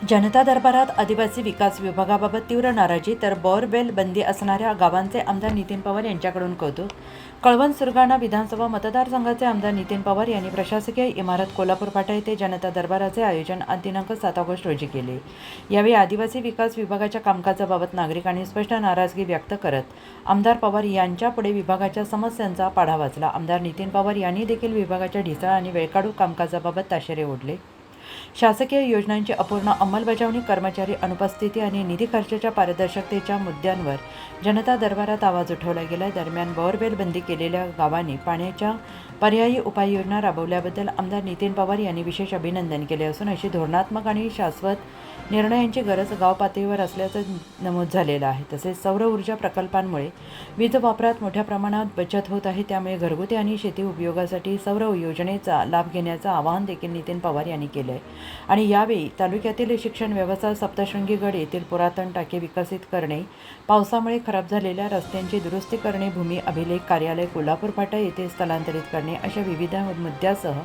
जनता दरबारात आदिवासी विकास विभागाबाबत तीव्र नाराजी तर बोअरवेल बंदी असणाऱ्या गावांचे आमदार नितीन पवार यांच्याकडून कौतुक. कळवण सुरगाणा विधानसभा मतदारसंघाचे आमदार नितीन पवार यांनी प्रशासकीय इमारत कोल्हापूर फाटा येथे जनता दरबाराचे आयोजन आज दिनांक सात ऑगस्ट रोजी केले. यावेळी आदिवासी विकास विभागाच्या कामकाजाबाबत नागरिकांनी स्पष्ट नाराजगी व्यक्त करत आमदार पवार यांच्यापुढे विभागाच्या समस्यांचा पाढा वाचला. आमदार नितीन पवार यांनी देखील विभागाच्या ढिसाळ आणि वेळकाढू कामकाजाबाबत ताशेरे ओढले. शासकीय योजनांची अपूर्ण अंमलबजावणी कर्मचारी अनुपस्थिती आणि निधी खर्चाच्या पारदर्शकतेच्या मुद्द्यांवर जनता दरबारात आवाज उठवला गेला दरम्यान बोअरवेल बंदी केलेल्या गावांनी पाण्याच्या पर्यायी उपाययोजना राबवल्याबद्दल आमदार नितीन पवार यांनी विशेष अभिनंदन केले असून अशी धोरणात्मक आणि शाश्वत निर्णयांची गरज गाव पातळीवर असल्याचं नमूद झालेलं आहे. तसेच सौर ऊर्जा प्रकल्पांमुळे वीज वापरात मोठ्या प्रमाणात बचत होत आहे. त्यामुळे घरगुती आणि शेती उपयोगासाठी सौर योजनेचा लाभ घेण्याचं आवाहन देखील नितीन पवार यांनी केलं. आहे आणि यावेळी तालुक्यातील शिक्षण व्यवस्था सप्तशृंगी गड येथील पुरातन टाके विकसित करणे पावसामुळे खराब झालेल्या रस्त्यांची दुरुस्ती करणे भूमी अभिलेख कार्यालय कोल्हापूर फाटा येथे स्थलांतरित करणे अशा विविध मुद्द्यासह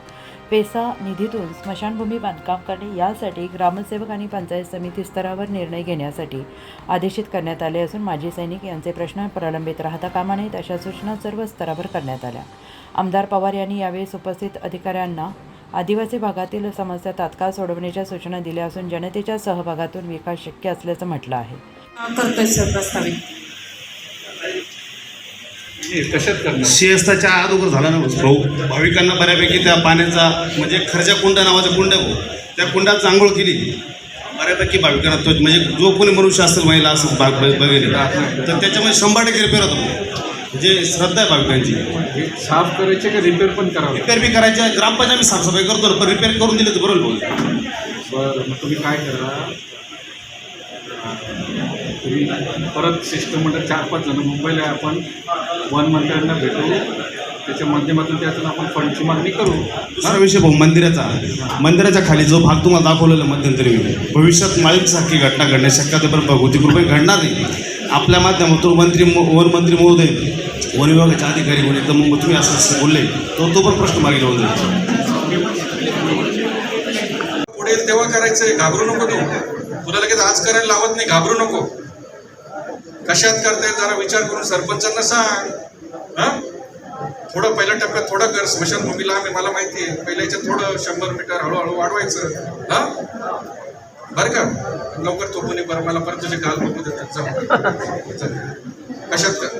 पेसा निधीतून स्मशानभूमी बांधकाम करणे यासाठी ग्रामसेवक आणि पंचायत समिती स्तरावर निर्णय घेण्यासाठी आदेशित करण्यात आले असून माजी सैनिक यांचे प्रश्न प्रलंबित राहता कामा नयेत अशा सूचना सर्व स्तरावर करण्यात आल्या. आमदार पवार यांनी यावेळी उपस्थित अधिकाऱ्यांना आदिवासी भागातील समस्या तात्काळ सोडवण्याच्या सूचना दिल्या असून जनतेच्या सहभागातून विकास शक्य असल्याचं म्हटलं आहे. हे सिंहस्थाच्या अगोदर झाला ना भाऊ? भाविकांना बऱ्यापैकी त्या पाण्याचा म्हणजे खर्चा कुंड नावाचा कुंड आहे भाऊ. त्या कुंडात आंघोळ केली. बऱ्यापैकी भाविकांना तो म्हणजे जो कोणी मनुष्य असेल महिला असेल बाग बघेल तर त्याच्यामध्ये शंभर टक्के रिपेअर होतो. म्हणजे श्रद्धा आहे भाविकांची हे साफ करायचे का रिपेअर पण करावं? रिपेअर बी करायच्या ग्रामपंचायत आम्ही साफसफाई करतो पण रिपेअर करून दिले तर बरोबर भाऊ. बरं मग तुम्ही काय करा? तुम्ही परत शिष्टमंडळ चार पाच जण मुंबईला आपण वन मंत्र्यांना भेटू. त्याच्या माध्यमातून त्यातून आपण फंडची मागणी करू. दुसरा विषय भाऊ मंदिराचा. मंदिराच्या खाली जो भाग तुम्हाला दाखवलेला मध्यंतरी मी भविष्यात माळीसारखी घटना घडण्याची शक्यता पण भगवती कृपे घडणार नाही. आपल्या माध्यमातून मंत्री मो- वन मंत्री महोदय वन विभागाचे अधिकारी कोणी तर मग तुम्ही असं बोलले तो तो पण प्रश्न मागे लावून जाईल. पुढे तेव्हा करायचंय घाबरू नको तू. तुला लगेच आज करायला लावत नाही घाबरू नको. कशात करताय जरा विचार करून सरपंचांना सांग. हा? थोडं पहिल्या टप्प्यात थोडं कर स्मशानभूमीला आम्ही मला माहिती आहे. पहिल्या याच्यात थोडं शंभर मीटर हळूहळू वाढवायचं. हा? बरं का? लवकर तो कोणी बरं मला परत तुझे काल बघू देतात. चल. कशात कर?